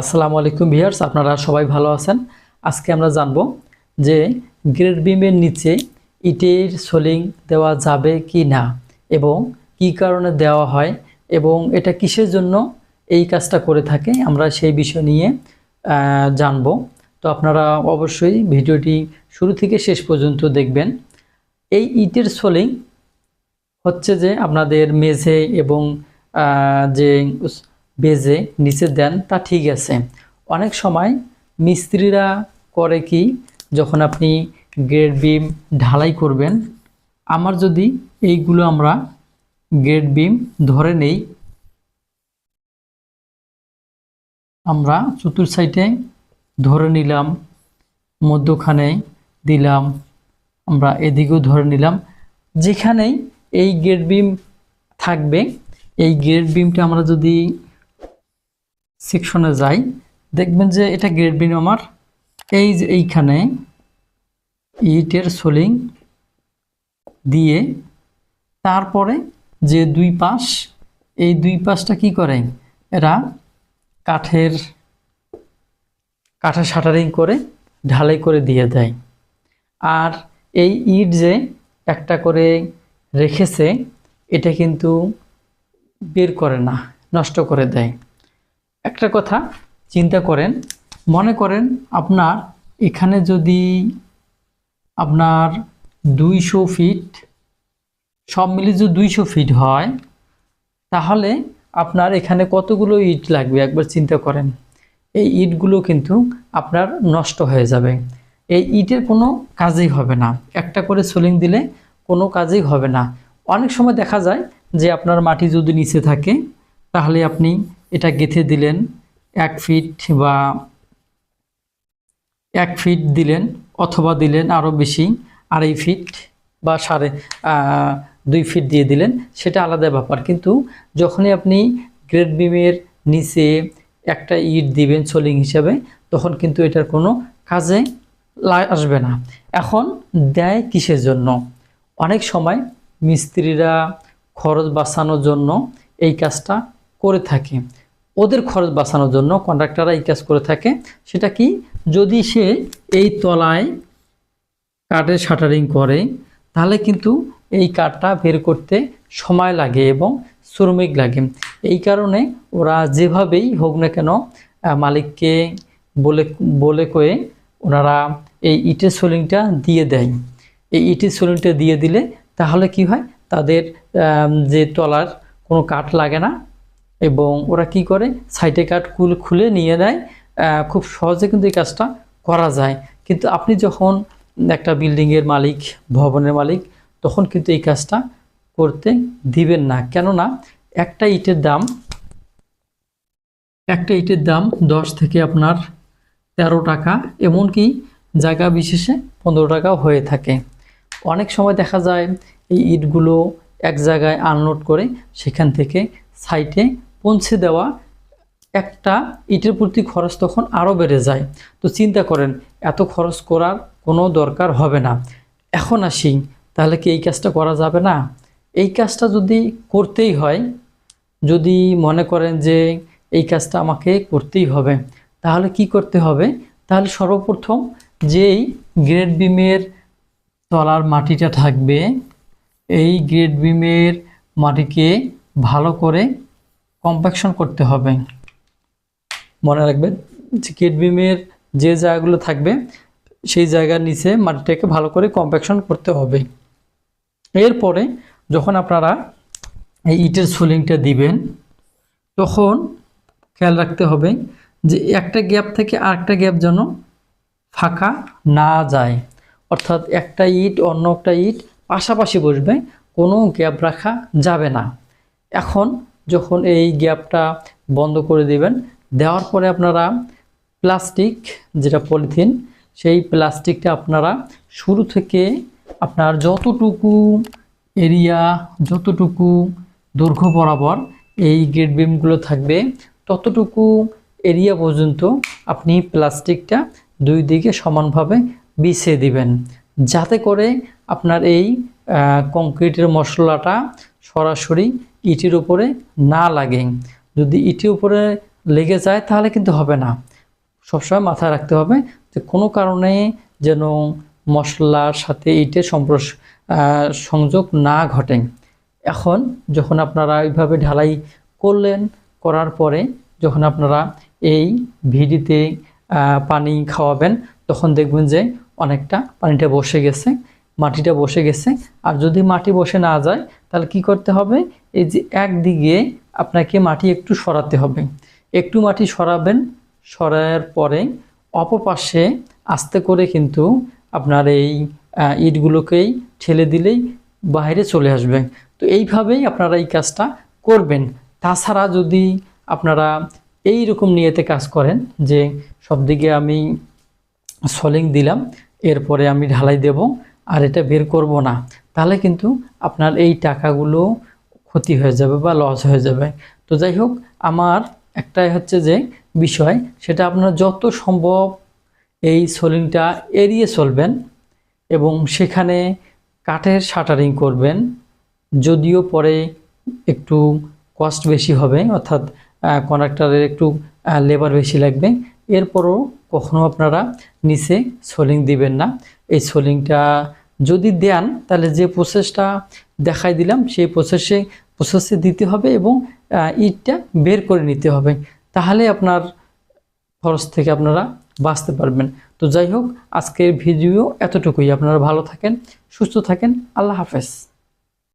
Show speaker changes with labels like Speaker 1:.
Speaker 1: আসসালামু আলাইকুম ভিউয়ার্স, আপনারা সবাই ভালো আছেন? আজকে আমরা জানব যে গ্রেড বিমের নিচে ইটের সোলিং দেওয়া যাবে কি না এবং কি কারণে দেওয়া হয় এবং এটা কিসের জন্য এই কাজটা করে থাকে আমরা সেই বিষয় নিয়ে জানব। তো আপনারা অবশ্যই ভিডিওটি শুরু থেকে শেষ পর্যন্ত দেখবেন। এই ইটের সোলিং হচ্ছে যে আপনাদের মেঝে এবং যে বেজে নিচে দেন, তা ঠিক আছে। অনেক সময় মিস্ত্রিরা করে কি, যখন আপনি গ্রেড বিম ঢালাই করবেন, আমার যদি এইগুলো আমরা গ্রেড বিম ধরে নেই, আমরা চতুর সাইডে ধরে নিলাম, মধ্যখানে দিলাম, আমরা এদিকেও ধরে নিলাম। যেখানেই এই গ্রেড বিম থাকবে, এই গ্রেড বিমটা আমরা যদি সেকশনে যাই, দেখবেন যে এটা গেট বিন আমার এই যে এইখানে ইটের সোলিং দিয়ে তারপরে যে দুই পাশ, এই দুই পাশটা কি করে? এরা কাঠের কাঠের শাটারিং করে ঢালাই করে দিয়ে দেয়। আর এই ইট যে একটা করে রেখেছে, এটা কিন্তু বের করে না, নষ্ট করে দেয়। একটা কথা চিন্তা করেন, মনে করেন আপনার এখানে যদি আপনার দুইশো ফিট সব মিলে যদি দুইশো ফিট হয়, তাহলে আপনার এখানে কতগুলো ইট লাগবে? একবার চিন্তা করেন। এই ইটগুলো কিন্তু আপনার নষ্ট হয়ে যাবে। এই ইটের কোনো কাজই হবে না। একটা করে সোলিং দিলে কোনো কাজই হবে না। অনেক সময় দেখা যায় যে আপনার মাটি যদি নিচে থাকে, তাহলে আপনি এটা গেঁথে দিলেন, এক ফিট বা এক ফিট দিলেন অথবা দিলেন আরও বেশি, আড়াই ফিট বা সাড়ে দুই ফিট দিয়ে দিলেন, সেটা আলাদা ব্যাপার। কিন্তু যখনই আপনি গ্রেড বিমের নিচে একটা ইট দিবেন সোলিং হিসাবে, তখন কিন্তু এটার কোনো কাজে আসবে না। এখন দেয় কিসের জন্য? অনেক সময় মিস্ত্রিরা খরচ বাঁচানোর জন্য এই কাজটা করে থাকে। ওদের খরচ বাঁচানোর জন্য কন্ট্রাক্টররা এই কাজ করে থাকে। সেটা কি? যদি সে এই তলায় কাঠের শাটারিং করে, তাহলে কিন্তু এই কাঠটা বের করতে সময় লাগে এবং শ্রমিক লাগে। এই কারণে ওরা যেভাবেই হোক না কেন মালিককে বলে বলে কয়ে ওনারা এই ইটের সোলিংটা দিয়ে দেয়। এই ইটের সোলিংটা দিয়ে দিলে তাহলে কি হয়? তাদের যে তলার কোনো কাঠ লাগে না এবং ওরা কি করে? সাইটে কাঠ কুল খুলে নিয়ে নেয়। খুব সহজে কিন্তু এই কাজটা করা যায়। কিন্তু আপনি যখন একটা বিল্ডিংয়ের মালিক, ভবনের মালিক, তখন কিন্তু এই কাজটা করতে দিবেন না। কেননা একটা ইটের দাম, একটা ইটের দাম দশ থেকে আপনার তেরো টাকা, এমনকি জায়গা বিশেষে পনেরো টাকাও হয়ে থাকে। অনেক সময় দেখা যায় এই ইটগুলো এক জায়গায় আনলোড করে সেখান থেকে সাইটে পৌঁছে দেওয়া একটা ইটের প্রতি খরচ তখন আরও বেড়ে যায়। তো চিন্তা করেন, এত খরচ করার কোনো দরকার হবে না। এখন আসি, তাহলে কি এই কাজটা করা যাবে না? এই কাজটা যদি করতেই হয়, যদি মনে করেন যে এই কাজটা আমাকে করতেই হবে, তাহলে কি করতে হবে? তাহলে সর্বপ্রথম যেই গ্রেড বিমের তলার মাটিটা থাকবে, এই গ্রেড বিমের মাটিকে ভালো করে কম্প্যাকশন করতে হবে। মনে রাখবেন যে গ্রেড যে জায়গাগুলো থাকবে, সেই জায়গার নিচে মাটিটাকে ভালো করে কম্প্যাকশন করতে হবে। এরপরে যখন আপনারা এই ইটের সোলিংটা দিবেন, তখন খেয়াল রাখতে হবে যে একটা গ্যাপ থেকে আরেকটা গ্যাপ যেন ফাঁকা না যায়। অর্থাৎ একটা ইট, অন্য একটা ইট পাশাপাশি বসবে, কোনো গ্যাপ রাখা যাবে না। এখন যখন এই গ্যাপটা বন্ধ করে দিবেন, দেওয়ার পরে আপনারা প্লাস্টিক, যেটা পলিথিন, সেই প্লাস্টিকটা আপনারা শুরু থেকে আপনার যতটুকু এরিয়া, যতটুকু দৈর্ঘ্য বরাবর এই গেট বিমগুলো থাকবে, ততটুকু এরিয়া পর্যন্ত আপনি প্লাস্টিকটা দুই দিকে সমানভাবে বিছিয়ে দিবেন। যাতে করে আপনার এই কংক্রিটের মশলাটা সরাসরি ইটের উপরে না লাগে। যদি ইটের উপরে লেগে যায় তাহলে কিন্তু হবে না। সবসময় মাথায় রাখতে হবে যে কোনো কারণে যেন মশলার সাথে ইটের সম্প্রস সংযোগ না ঘটে। এখন যখন আপনারা এইভাবে ঢালাই করলেন, করার পরে যখন আপনারা এই ভিডিতে পানি খাওয়াবেন, তখন দেখবেন যে অনেকটা পানিটা বসে গেছে, মাটিটা বসে গেছে। আর যদি মাটি বসে না যায়, তাহলে কি করতে হবে? এই যে একদিকে আপনাকে মাটি একটু সরাতে হবে। একটু মাটি সরাবেন সরার পরে অপপাশে আস্তে করে কিন্তু আপনার এই ইটগুলোকেই ঠেলে দিলেই বাইরে চলে আসবে। তো এইভাবেই আপনারা এই কাজটা করবেন। তাছাড়া যদি আপনারা এই রকম নিয়েতে কাজ করেন যে সব দিকে আমি সলিং দিলাম, এরপরে আমি ঢালাই দেব আর এটা বের করব না, তাহলে কিন্তু আপনার এই টাকাগুলো ক্ষতি হয়ে যাবে বা লস হয়ে যাবে। তো যাই হোক, আমার একটাই হচ্ছে যে বিষয়, সেটা আপনার যত সম্ভব এই সোলিংটা এড়িয়ে চলবেন এবং সেখানে কাঠের শাটারিং করবেন, যদিও পরে একটু কস্ট বেশি হবে, অর্থাৎ কন্ট্রাক্টরের একটু লেবার বেশি লাগবে। এরপরও কখনো আপনারা নিচে সোলিং দিবেন না। এই সোলিংটা যদি দেন, তাহলে যে প্রসেসটা দেখাই দিলাম, সেই প্রসেসে প্রসেসে দিতে হবে এবং ইটটা বের করে নিতে হবে। তাহলে আপনার খরচ থেকে আপনারা বাঁচতে পারবেন। তো যাই হোক, আজকের ভিডিও এতটুকুই। আপনারা ভালো থাকেন, সুস্থ থাকেন। আল্লাহ হাফেজ।